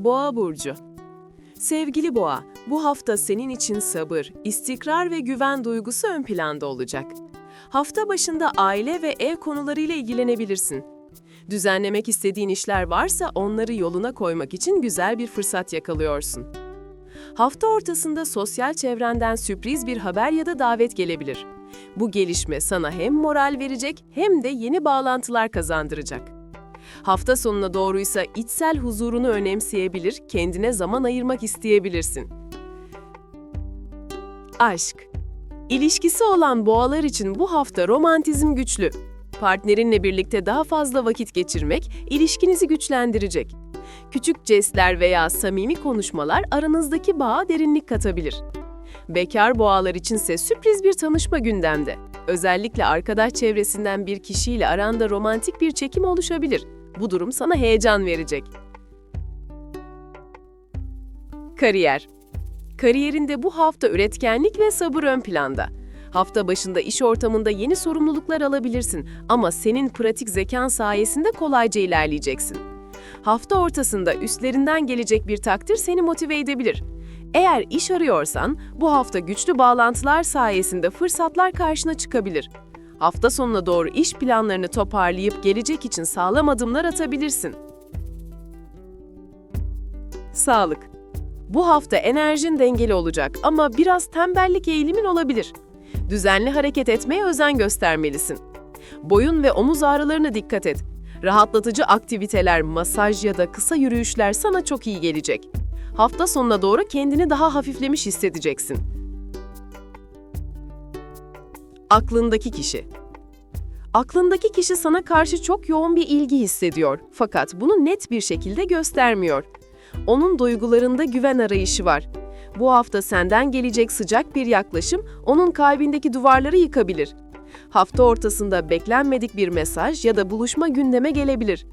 Boğa burcu. Sevgili Boğa, bu hafta senin için sabır, istikrar ve güven duygusu ön planda olacak. Hafta başında aile ve ev konularıyla ilgilenebilirsin. Düzenlemek istediğin işler varsa onları yoluna koymak için güzel bir fırsat yakalıyorsun. Hafta ortasında sosyal çevrenden sürpriz bir haber ya da davet gelebilir. Bu gelişme sana hem moral verecek hem de yeni bağlantılar kazandıracak. Hafta sonuna doğruysa içsel huzurunu önemseyebilir, kendine zaman ayırmak isteyebilirsin. Aşk İlişkisi olan boğalar için bu hafta romantizm güçlü. Partnerinle birlikte daha fazla vakit geçirmek ilişkinizi güçlendirecek. Küçük jestler veya samimi konuşmalar aranızdaki bağa derinlik katabilir. Bekar boğalar içinse sürpriz bir tanışma gündemde. Özellikle arkadaş çevresinden bir kişiyle aranda romantik bir çekim oluşabilir. Bu durum sana heyecan verecek. Kariyer Kariyerinde bu hafta üretkenlik ve sabır ön planda. Hafta başında iş ortamında yeni sorumluluklar alabilirsin ama senin pratik zekan sayesinde kolayca ilerleyeceksin. Hafta ortasında üstlerinden gelecek bir takdir seni motive edebilir. Eğer iş arıyorsan, bu hafta güçlü bağlantılar sayesinde fırsatlar karşına çıkabilir. Hafta sonuna doğru iş planlarını toparlayıp gelecek için sağlam adımlar atabilirsin. Sağlık Bu hafta enerjin dengeli olacak ama biraz tembellik eğilimin olabilir. Düzenli hareket etmeye özen göstermelisin. Boyun ve omuz ağrılarına dikkat et. Rahatlatıcı aktiviteler, masaj ya da kısa yürüyüşler sana çok iyi gelecek. Hafta sonuna doğru kendini daha hafiflemiş hissedeceksin. Aklındaki kişi Aklındaki kişi sana karşı çok yoğun bir ilgi hissediyor fakat bunu net bir şekilde göstermiyor. Onun duygularında güven arayışı var. Bu hafta senden gelecek sıcak bir yaklaşım onun kalbindeki duvarları yıkabilir. Hafta ortasında beklenmedik bir mesaj ya da buluşma gündeme gelebilir.